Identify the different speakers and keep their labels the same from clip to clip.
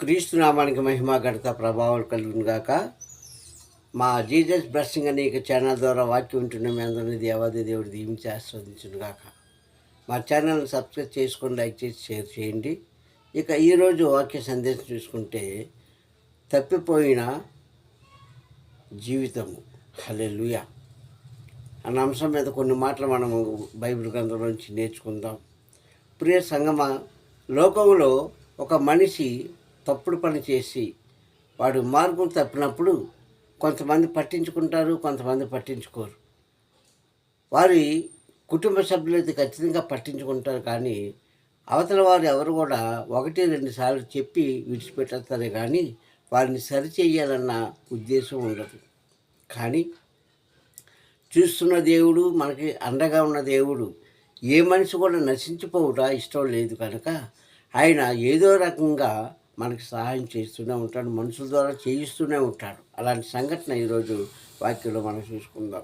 Speaker 1: క్రీస్తునామానికి మహిమ గడత ప్రభావం కలుగును గాక. మా జీజస్ బ్లెస్సింగ్ అనే ఛానల్ ద్వారా వాక్యం ఉంటున్న మీ అందరినీ దేవాది దేవుడు దీవించి ఆస్వాదించును గాక. మా ఛానల్ని సబ్స్క్రైబ్ చేసుకొని లైక్ చేసి షేర్ చేయండి. ఇక ఈరోజు వాక్య సందేశం చూసుకుంటే తప్పిపోయిన జీవితము. హలెలుయ అన్న అంశం మీద కొన్ని మాటలు మనము బైబిల్ గ్రంథం నుంచి నేర్చుకుందాం. ప్రియ సంగమ లోకంలో ఒక మనిషి తప్పుడు పని చేసి వాడు మార్గం తప్పినప్పుడు కొంతమంది పట్టించుకుంటారు కొంతమంది పట్టించుకోరు. వారి కుటుంబ సభ్యులైతే ఖచ్చితంగా పట్టించుకుంటారు కానీ అవతల వారు ఎవరు కూడా ఒకటి రెండు సార్లు చెప్పి విడిచిపెట్టేస్తారే కానీ వారిని సరిచేయాలన్న ఉద్దేశం ఉండదు. కానీ చూస్తున్న దేవుడు మనకి అండగా ఉన్న దేవుడు ఏ మనిషి కూడా నశించిపోవుట ఇష్టం లేదు కనుక ఆయన ఏదో రకంగా మనకి సహాయం చేస్తూనే ఉంటాడు మనుషుల ద్వారా చేయిస్తూనే ఉంటాడు. అలాంటి సంఘటన ఈరోజు వాక్యంలో మనం చూసుకుందాం.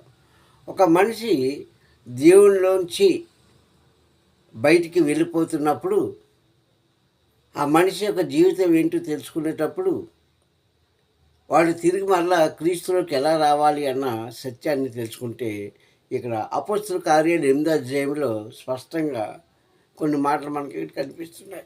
Speaker 1: ఒక మనిషి దేవునిలోంచి బయటికి వెళ్ళిపోతున్నప్పుడు ఆ మనిషి యొక్క జీవితం ఏంటో తెలుసుకునేటప్పుడు వాడు తిరిగి మరలా క్రీస్తులోకి ఎలా రావాలి అన్న సత్యాన్ని తెలుసుకుంటే ఇక్కడ అపోస్తుల కార్యాలు ఎనిమిదో అధ్యాయంలో స్పష్టంగా కొన్ని మాటలు మనకి కనిపిస్తున్నాయి.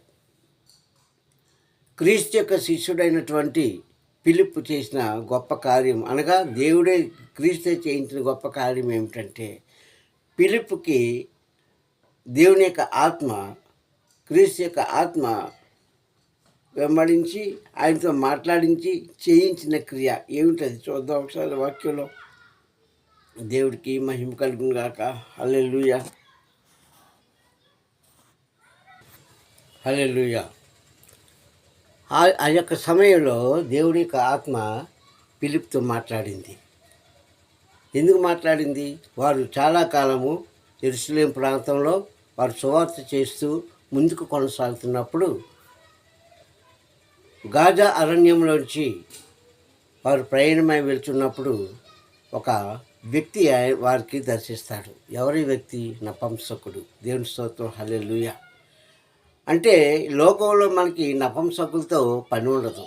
Speaker 1: క్రీస్తు యొక్క శిష్యుడైనటువంటి పిలుపు చేసిన గొప్ప కార్యం. అనగా దేవుడే క్రీస్తే చేయించిన గొప్ప కార్యం ఏమిటంటే పిలుపుకి దేవుని యొక్క ఆత్మ క్రీస్తు యొక్క ఆత్మ వెంబడించి ఆయనతో మాట్లాడించి చేయించిన క్రియ ఏమిటది చూద్దాం ఒకసారి వాక్యంలో. దేవుడికి మహిమ కలుగును గాక. హలే హల్లెలూయ. ఆ ఆ యొక్క సమయంలో దేవుడి యొక్క ఆత్మ పిలుపుతో మాట్లాడింది. ఎందుకు మాట్లాడింది? వారు చాలా కాలము ఎరుసలేం ప్రాంతంలో వారు సువార్త చేస్తూ ముందుకు కొనసాగుతున్నప్పుడు గాజా అరణ్యంలోంచి వారు ప్రయాణమై వెళ్తున్నప్పుడు ఒక వ్యక్తి వారికి దర్శిస్తాడు. ఎవరి వ్యక్తి? నపంసకుడు దేవుని స్తోత్రం. హల్లెలూయా. అంటే లోకంలో మనకి నపంసకులతో పని ఉండదు.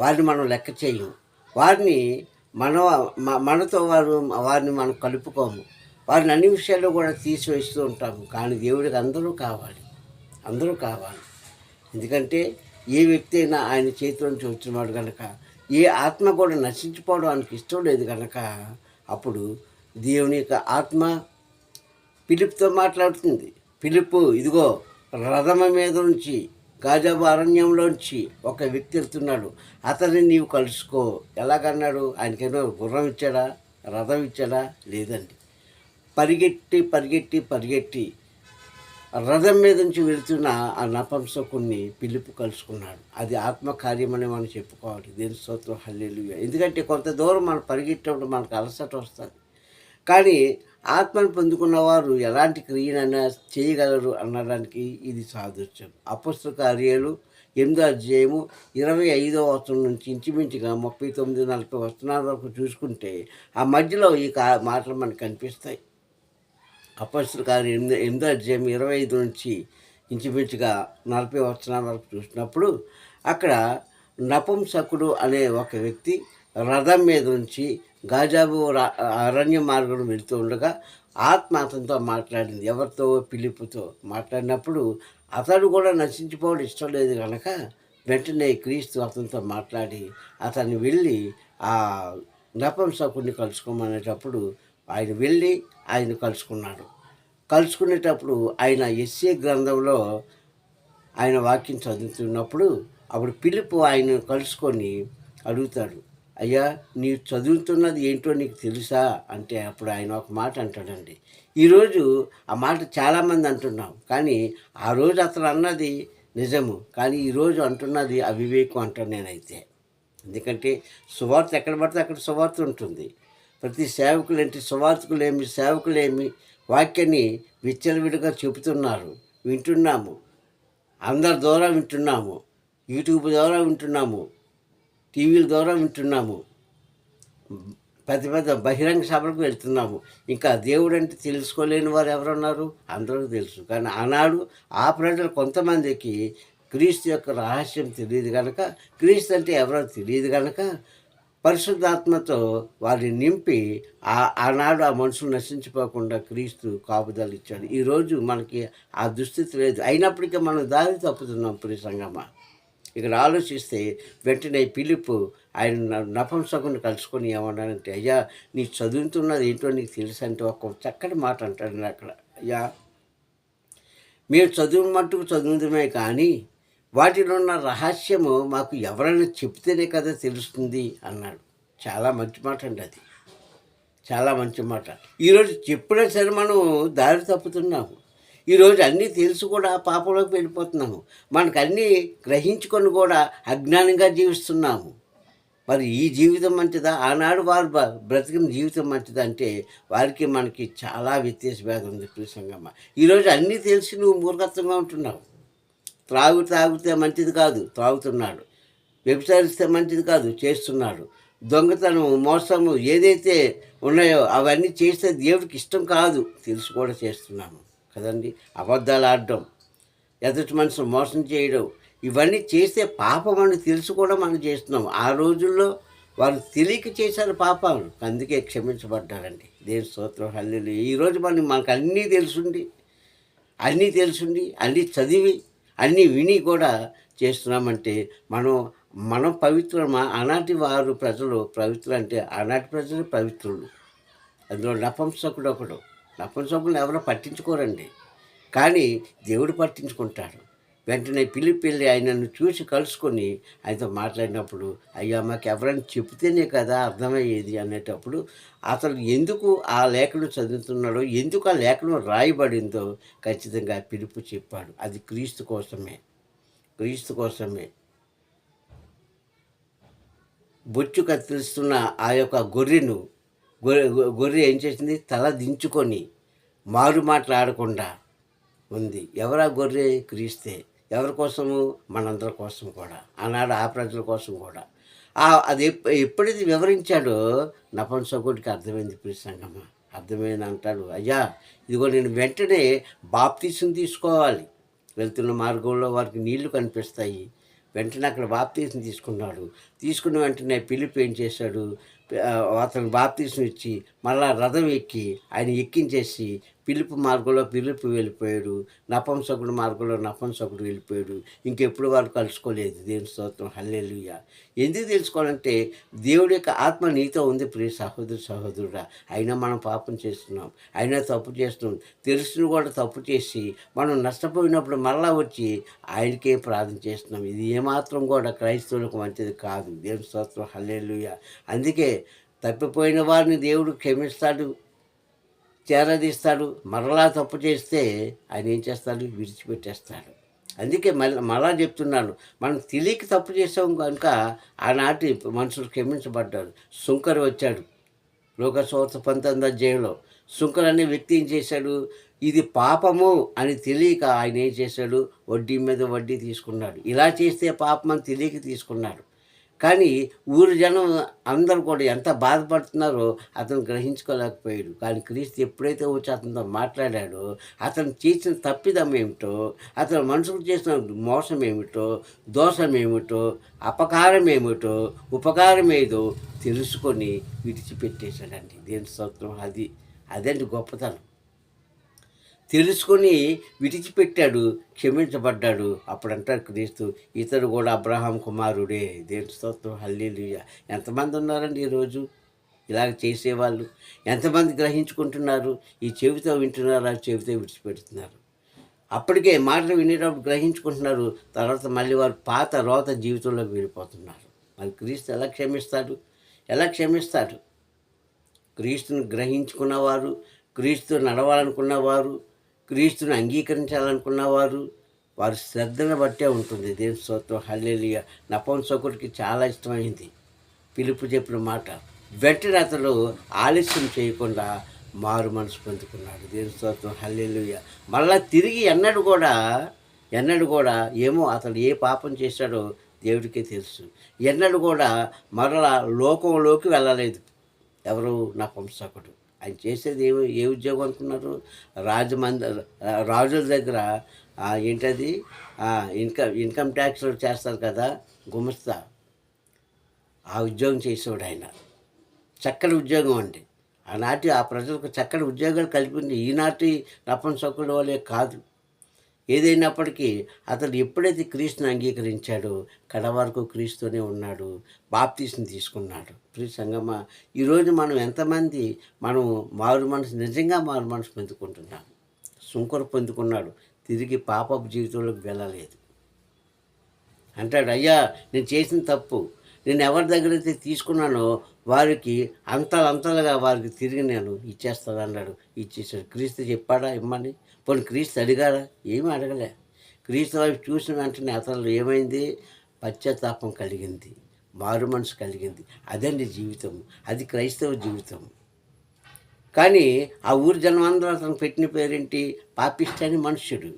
Speaker 1: వారిని మనం లెక్క చేయము వారిని మన మనతో వారు వారిని మనం కలుపుకోము. వారిని అన్ని విషయాల్లో కూడా తీసివేస్తూ ఉంటాము. కానీ దేవుడికి అందరూ కావాలి. అందరూ కావాలి. ఎందుకంటే ఏ వ్యక్తి అయినా ఆయన చేతిలోంచి వచ్చినవాడు కనుక ఏ ఆత్మ కూడా నశించిపోవడం ఆయనకి ఇష్టం లేదు కనుక అప్పుడు దేవుని యొక్క ఆత్మ పిలుపుతో మాట్లాడుతుంది. పిలుపు ఇదిగో రథమ మీద నుంచి గాజాబు అరణ్యంలోంచి ఒక వ్యక్తి వెళ్తున్నాడు. అతన్ని నీవు కలుసుకో. ఎలాగన్నాడు? ఆయనకేమో గుర్రం ఇచ్చాడా? రథం ఇచ్చాడా? లేదండి. పరిగెట్టి పరిగెట్టి పరిగెట్టి రథం మీద నుంచి వెళుతున్న ఆ నపంసకుని పిలుపు కలుసుకున్నాడు. అది ఆత్మకార్యమని మనం చెప్పుకోవాలి. దేని స్తోత్రం. హల్లేలు ఎందుకంటే కొంత దూరం మనం పరిగెట్టినప్పుడు మనకు అలసట వస్తుంది. కానీ ఆత్మను పొందుకున్న వారు ఎలాంటి క్రియనైనా చేయగలరు అనడానికి ఇది సాదృశ్యం. అపస్తు కార్యాలు ఎనిమిదో అధ్యాయము ఇరవై ఐదో వచనం నుంచి ఇంచుమించుగా ముప్పై తొమ్మిది నలభై వచనాల వరకు చూసుకుంటే ఆ మధ్యలో ఈ కా మాటలు మనకు కనిపిస్తాయి. అపస్తుల కార్యం ఎనిమిది ఎనిమిదో అధ్యాయం ఇరవై ఐదు నుంచి ఇంచుమించుగా నలభై వచనాల వరకు చూసినప్పుడు అక్కడ నపుంసకుడు అనే ఒక వ్యక్తి రథం మీద నుంచి గాజాబు అరణ్య మార్గం వెళుతూ ఉండగా ఆత్మ అతనితో మాట్లాడింది. ఎవరితో? పిలుపుతో మాట్లాడినప్పుడు అతడు కూడా నశించిపోవడం ఇష్టం లేదు కనుక వెంటనే క్రీస్తు అతనితో మాట్లాడి అతన్ని వెళ్ళి ఆ నపంసకుడిని కలుసుకోమనేటప్పుడు ఆయన వెళ్ళి ఆయన కలుసుకున్నాడు. కలుసుకునేటప్పుడు ఆయన ఎస్ఏ గ్రంథంలో ఆయన వాక్యం చదువుతున్నప్పుడు అప్పుడు పిలుపు ఆయన కలుసుకొని అడుగుతాడు. అయ్యా నీవు చదువుతున్నది ఏంటో నీకు తెలుసా? అంటే అప్పుడు ఆయన ఒక మాట అంటాడండి. ఈరోజు ఆ మాట చాలామంది అంటున్నాం కానీ ఆ రోజు అతను అన్నది నిజము కానీ ఈరోజు అంటున్నది అవివేకం అంటాను నేనైతే. ఎందుకంటే సువార్త ఎక్కడ పడితే అక్కడ సువార్త ఉంటుంది. ప్రతి సేవకులేంటి సువార్తకులేమి సేవకులేమి వాక్యాన్ని విచ్చలవిడిగా చెబుతున్నారు వింటున్నాము. అందరి ద్వారా వింటున్నాము యూట్యూబ్ ద్వారా వింటున్నాము. టీవీల ద్వారా వింటున్నాము. పెద్ద పెద్ద బహిరంగ సభలకు వెళ్తున్నాము. ఇంకా దేవుడు అంటే తెలుసుకోలేని వారు ఎవరున్నారు? అందరూ తెలుసు. కానీ ఆనాడు ఆ ప్రజలు కొంతమందికి క్రీస్తు యొక్క రహస్యం తెలియదు కనుక క్రీస్తు అంటే ఎవరో తెలియదు కనుక పరిశుద్ధాత్మతో వారిని నింపి ఆ ఆనాడు ఆ మనుషులు నశించిపోకుండా క్రీస్తు కాపుదలు ఇచ్చాడు. ఈరోజు మనకి ఆ దుస్థితి లేదు. అయినప్పటికీ మనం దారి తప్పుతున్నాం ప్రియ సంగమ. ఇక్కడ ఆలోచిస్తే వెంటనే పిలుపు ఆయన నపంసకుని కలుసుకొని ఏమన్నానంటే అయ్యా నీ చదువుతున్నది ఏంటో నీకు తెలుసు అంటే ఒక చక్కటి మాట అంటాడు అక్కడ. అయ్యా మీరు చదువు మట్టుకు చదువుదమే కానీ వాటిలో ఉన్న రహస్యము మాకు ఎవరైనా చెప్తేనే కదా తెలుస్తుంది అన్నాడు. చాలా మంచి మాట అండి అది. చాలా మంచి మాట. ఈరోజు చెప్పినా సరే మనం దారి తప్పుతున్నాము. ఈరోజు అన్నీ తెలుసు కూడా పాపంలోకి వెళ్ళిపోతున్నాము. మనకు అన్నీ గ్రహించుకొని కూడా అజ్ఞానంగా జీవిస్తున్నాము. మరి ఈ జీవితం మంచిదా? ఆనాడు వారు బ్రతికిన జీవితం మంచిదా అంటే వారికి మనకి చాలా వ్యత్యాస భేదం ఉంది ప్రిసంగమ్మ ఈరోజు అన్నీ తెలిసి నువ్వు మూర్ఖత్వంగా ఉంటున్నావు. త్రాగు తాగితే మంచిది కాదు త్రాగుతున్నాడు. వ్యభిచారిస్తే మంచిది కాదు చేస్తున్నాడు. దొంగతనం మోసము ఏదైతే ఉన్నాయో అవన్నీ చేస్తే దేవుడికి ఇష్టం కాదు తెలుసు కూడా చేస్తున్నాము. కదండి? అబద్ధాలు ఆడడం ఎదుటి మనుషులు మోసం చేయడం ఇవన్నీ చేస్తే పాపం అని తెలుసు కూడా మనం చేస్తున్నాం. ఆ రోజుల్లో వారు తెలియక చేశారు పాపాలు. అందుకే క్షమించబడ్డారండి. దేని స్తోత్రం. హల్లు ఈరోజు మనం మనకు అన్నీ తెలుసుండి అన్నీ తెలుసుండి అన్నీ చదివి అన్నీ విని కూడా చేస్తున్నామంటే మనం మనం పవిత్రమా? ఆనాటి వారు ప్రజలు పవిత్రులు అంటే ఆనాటి ప్రజలు పవిత్రులు. అందులో నపంసకుడు ఒకడు. నపుంసకులను ఎవరో పట్టించుకోరండి. కానీ దేవుడు పట్టించుకుంటాడు. వెంటనే పిలిపి వెళ్ళి ఆయనను చూసి కలుసుకొని ఆయనతో మాట్లాడినప్పుడు అయ్యా మాకు ఎవరైనా చెప్తేనే కదా అర్థమయ్యేది అనేటప్పుడు అతను ఎందుకు ఆ లేఖను చదువుతున్నాడో ఎందుకు ఆ లేఖను రాయబడిందో ఖచ్చితంగా పిలుపు చెప్పాడు. అది క్రీస్తు కోసమే. క్రీస్తు కోసమే. బొచ్చు కత్తిరిస్తున్న ఆ యొక్క గొర్రెను గొర్రె గొర్రె ఏం చేసింది? తల దించుకొని మారు మాట్లాడకుండా ఉంది. ఎవరా గొర్రె క్రీస్తే? ఎవరి కోసము? మనందరి కోసం కూడా. ఆనాడు ఆ ప్రజల కోసం కూడా. ఆ అది ఎప్పుడైతే వివరించాడో నపంసకుడికి అర్థమైంది ప్రియ సంగమ. అర్థమైంది అంటాడు అయ్యా ఇదిగో నేను వెంటనే బాప్తీసం తీసుకోవాలి. వెళ్తున్న మార్గంలో వారికి నీళ్ళు కనిపిస్తాయి. వెంటనే అక్కడ బాప్తీసం తీసుకున్నాడు. తీసుకున్న వెంటనే పిలిపి ఏం చేశాడు? ఆ, అతను బాప్తీసం ఇచ్చి మళ్ళా రథం ఎక్కి ఆయన ఎక్కించేసి పిలుపు మార్గంలో పిలుపు వెళ్ళిపోయాడు. నపంసకుడు మార్గంలో నపంసకుడు వెళ్ళిపోయాడు. ఇంకెప్పుడు వారు కలుసుకోలేదు. దేవుని స్తోత్రం. హల్లెలుయ. ఎందుకు తెలుసుకోవాలంటే దేవుడి యొక్క ఆత్మ నీతో ఉంది ప్రియ సహోదరు సహోదరుడా. అయినా మనం పాపం చేస్తున్నాం. అయినా తప్పు చేస్తున్నాం. తెలుసును కూడా తప్పు చేసి మనం నష్టపోయినప్పుడు మళ్ళా వచ్చి ఆయనకే ప్రార్థన చేస్తున్నాం. ఇది ఏమాత్రం కూడా క్రైస్తవులకు మంచిది కాదు. దేవుని స్తోత్రం. హల్లెలుయ. అందుకే తప్పిపోయిన వారిని దేవుడు క్షమిస్తాడు చేరదీస్తాడు మరలా తప్పు చేస్తే ఆయన ఏం చేస్తాడు? విడిచిపెట్టేస్తాడు. అందుకే మళ్ళీ మళ్ళా చెప్తున్నాను మనం తెలియక తప్పు చేసాం కనుక ఆనాటి మనుషులు క్షమించబడ్డారు. శుంకర్ వచ్చాడు లోకసోర్త పంతొమ్మిది అధ్యాయంలో. సుంకర్ అనే వ్యక్తి ఏం చేశాడు ఇది పాపము అని తెలియక ఆయన ఏం చేశాడు? వడ్డీ మీద వడ్డీ తీసుకున్నాడు. ఇలా చేస్తే పాపం అని తెలియక తీసుకున్నాడు. కానీ ఊరు జనం అందరూ కూడా ఎంత బాధపడుతున్నారో అతను గ్రహించుకోలేకపోయాడు. కానీ క్రీస్తు ఎప్పుడైతే వచ్చి అతనితో మాట్లాడాడో అతను చేసిన తప్పిదం ఏమిటో అతను మనుషులు చేసిన మోసం ఏమిటో దోషం ఏమిటో అపకారం ఏమిటో ఉపకారం ఏదో తెలుసుకొని విడిచిపెట్టేశాడండి. దేని సూత్రం అది అదండి గొప్పతనం. తెలుసుకొని విడిచిపెట్టాడు క్షమించబడ్డాడు. అప్పుడు అంటారు క్రీస్తు ఇతడు కూడా అబ్రహాం కుమారుడే. దేవుని స్తోత్రం హల్లీలుయ. ఎంతమంది ఉన్నారండి ఈరోజు? ఇలాగ చేసేవాళ్ళు. ఎంతమంది గ్రహించుకుంటున్నారు? ఈ చెవితో వింటున్నారు? ఆ చెవితో విడిచిపెడుతున్నారు. అప్పటికే మాటలు వినేటప్పుడు గ్రహించుకుంటున్నారు. తర్వాత మళ్ళీ వారు పాత రోత జీవితంలోకి వెళ్ళిపోతున్నారు. మరి క్రీస్తు ఎలా క్షమిస్తాడు? ఎలా క్షమిస్తాడు? క్రీస్తును గ్రహించుకున్నవారు క్రీస్తు నడవాలనుకున్నవారు క్రీస్తుని అంగీకరించాలనుకున్నవారు వారి శ్రద్ధను బట్టే ఉంటుంది. దేవుని స్తోత్రం. హల్లెలియ. నపంసకుడికి చాలా ఇష్టమైంది. పిలుపు చెప్పిన మాట వెంటనే అతడు ఆలస్యం చేయకుండా మారు మనసు పొందుకున్నాడు. దేవుని స్తోత్రం. హల్లెలుయ. మళ్ళా తిరిగి ఎన్నడు కూడా ఎన్నడు కూడా ఏమో అతడు ఏ పాపం చేశాడో దేవుడికే తెలుసు. ఎన్నడు కూడా మరలా లోకంలోకి వెళ్ళలేదు. ఎవరు? నా వంశకుడు ఆయన చేసేది ఏ ఏ ఉద్యోగం అనుకున్నారు? రాజమంద రాజుల దగ్గర ఏంటది? ఇన్కమ్ ఇన్కమ్ ట్యాక్స్ చేస్తారు కదా గుమస్తా. ఆ ఉద్యోగం చేసేవాడు ఆయన. చక్కటి ఉద్యోగం అండి. ఆనాటి ఆ ప్రజలకు చక్కటి ఉద్యోగాలు కల్పింది. ఈనాటి నపంసకుల వాళ్ళే కాదు. ఏదైనప్పటికీ అతను ఎప్పుడైతే క్రీస్తుని అంగీకరించాడో కడ వరకు క్రీస్తునే ఉన్నాడు బాప్తీసుని తీసుకున్నాడు. ప్రియ సంగమ ఈరోజు మనం ఎంతమంది మనం మారు మనసు నిజంగా మారు మనసు పొందుకుంటున్నాం? సుంకరు పొందుకున్నాడు తిరిగి పాపపు జీవితంలోకి వెళ్ళలేదు. అంటాడు అయ్యా నేను చేసిన తప్పు నేను ఎవరి దగ్గర అయితే తీసుకున్నానో వారికి అంతలంతలుగా వారికి తిరిగి నేను ఇచ్చేస్తాను అన్నాడు ఇచ్చేసాడు క్రీస్తు చెప్పాడా? ఇమ్మని పోనీ క్రీస్తు అడిగాడా? ఏమీ అడగలే. క్రీస్తు వైపు చూసిన వెంటనే అతను ఏమైంది? పశ్చాత్తాపం కలిగింది. మారు మనసు కలిగింది. అదండి జీవితం. అది క్రైస్తవ జీవితం. కానీ ఆ ఊరు జనం అతను పెట్టిన పేరేంటి? పాపిష్టని మనుష్యుడు.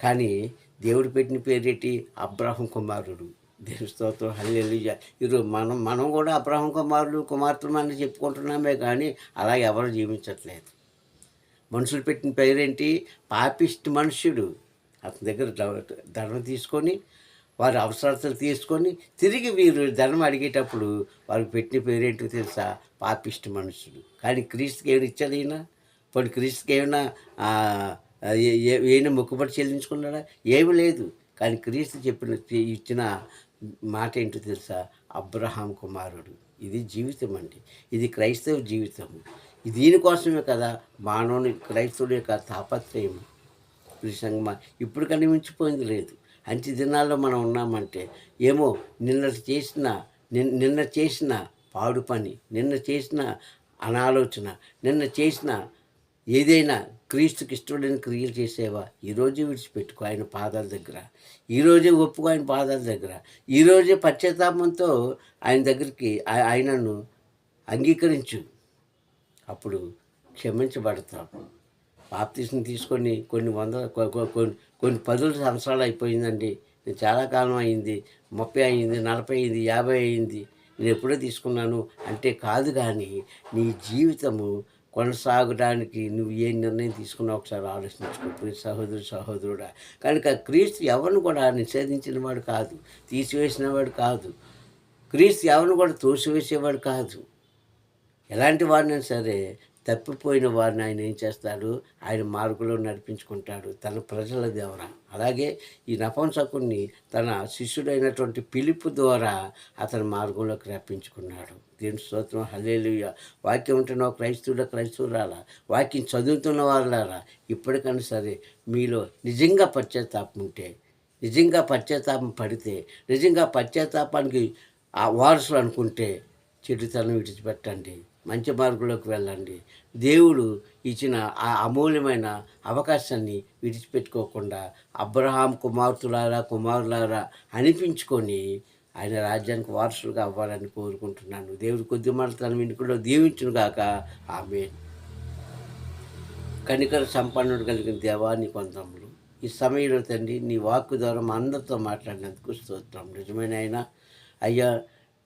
Speaker 1: కానీ దేవుడు పెట్టిన పేరేంటి? అబ్రాహం కుమారుడు. దేవుని స్తోత్రం హల్లెలుయ్య ఈరోజు మనం మనం కూడా అబ్రహం కుమారులు కుమార్తెలు అని చెప్పుకుంటున్నామే కానీ అలా ఎవరు జీవించట్లేదు. మనుషులు పెట్టిన పేరేంటి? పాపిస్ట్ మనుష్యుడు. అతని దగ్గర ధర్మం తీసుకొని వారి అవసరాలు తీసుకొని తిరిగి వీరు ధనం అడిగేటప్పుడు వారికి పెట్టిన పేరేంటో తెలుసా? పాపిస్ట్ మనుషుడు కానీ క్రీస్తుకి ఏమైనా ఇచ్చాడు ఈయన? పోనీ క్రీస్తుకి ఏమైనా ఏ- ఏమైనా మొక్కుబడి చెల్లించుకున్నాడా? ఏమి లేదు. కానీ క్రీస్తు చెప్పిన ఇచ్చిన మాట ఏంటో తెలుసా? అబ్రహాం కుమారుడు. ఇది జీవితం అండి ఇది క్రైస్తవ జీవితం దీనికోసమే కదా మానవుని క్రైస్తవుడి యొక్క తాపత్రయం సంగమ ఇప్పుడు కన్నా మించిపోయింది లేదు. అంచె దినాల్లో మనం ఉన్నామంటే ఏమో నిన్న చేసిన నిన్- నిన్న చేసిన పాడు పని నిన్న చేసిన అనాలోచన నిన్న చేసిన ఏదైనా క్రీస్తుకి ఇష్టమైన క్రియలు చేసేవా? ఈరోజే విడిచిపెట్టుకో ఆయన పాదాల దగ్గర. ఈరోజే ఒప్పుకో ఆయన పాదాల దగ్గర. ఈరోజే పశ్చాత్తాపంతో ఆయన దగ్గరికి ఆయనను అంగీకరించు. అప్పుడు క్షమించబడతాం బాప్తీసం తీసుకొని కొన్ని వందల కొన్ని కొన్ని పదుల సంవత్సరాలు అయిపోయిందండి. నేను చాలా కాలం అయింది. ముప్పై అయింది నలభై అయింది యాభై అయింది. నేను ఎప్పుడో తీసుకున్నాను. అంటే కాదు కానీ నీ జీవితము కొనసాగడానికి నువ్వు ఏ నిర్ణయం తీసుకున్నావు ఒకసారి ఆలోచించుకో. ప్రతి సహోదరు సహోదరుడా. కనుక క్రీస్తు ఎవరిని కూడా నిషేధించిన వాడు కాదు తీసివేసిన వాడు కాదు. క్రీస్తు ఎవరిని కూడా తోసివేసేవాడు కాదు. ఎలాంటి వాడినైనా సరే తప్పిపోయిన వారిని ఆయన ఏం చేస్తాడు? ఆయన మార్గంలో నడిపించుకుంటాడు. తన ప్రజల ద్వారా అలాగే ఈ నపంసకుణ్ణి తన శిష్యుడైనటువంటి పిలుపు ద్వారా అతని మార్గంలోకి రప్పించుకున్నాడు. దీని స్తోత్రం. హలేలుయ వాక్యం ఉంటున్న క్రైస్తవుల క్రైస్తవురాలా వాక్యం చదువుతున్న వాళ్ళారా ఇప్పటికైనా సరే మీలో నిజంగా పశ్చాత్తాపం ఉంటే నిజంగా పశ్చాత్తాపం పడితే నిజంగా పశ్చాత్తాపానికి ఆ వారసులు అనుకుంటే చెడుతనం విడిచిపెట్టండి. మంచి మార్గంలోకి వెళ్ళండి. దేవుడు ఇచ్చిన ఆ అమూల్యమైన అవకాశాన్ని విడిచిపెట్టుకోకుండా అబ్రహాం కుమార్తెలారా కుమారులారా అనిపించుకొని ఆయన రాజ్యానికి వారసులుగా అవ్వాలని కోరుకుంటున్నాను. దేవుడు కొద్ది మాట తన వెనుకలో దీవించును గాక ఆమె కనికర సంపన్నుడు కలిగిన దేవాన్ని కొందములు. ఈ సమయంలో తండ్రి నీ వాక్కు ద్వారా మా అందరితో మాట్లాడినందుకు స్తోత్రం. నిజమైన అయినా అయ్యా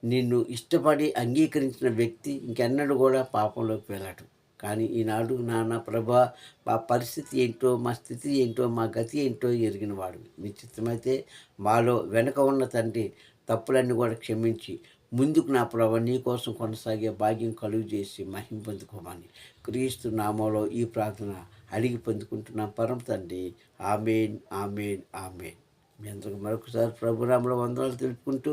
Speaker 1: నిన్ను ఇష్టపడి అంగీకరించిన వ్యక్తి ఇంకెన్నడూ కూడా పాపంలోకి వెళ్ళడు. కానీ ఈనాడు నాన్న ప్రభా మా పరిస్థితి ఏంటో మా స్థితి ఏంటో మా గతి ఏంటో ఎరిగినవాడు వాడు. చిత్తమైతే మాలో వెనక ఉన్న తండ్రి తప్పులన్నీ కూడా క్షమించి ముందుకు నా ప్రభ నీ కోసం కొనసాగే భాగ్యం కలుగు చేసి మహిం పొందుకోమని క్రీస్తు నామంలో ఈ ప్రార్థన అడిగి పొందుకుంటున్నాం. పరం తండ్రి ఆమెన్ ఆమెన్ ఆమెన్. మీ అందరికి మరొకసారి ప్రభురాముల వందనాలు తెలుపుకుంటూ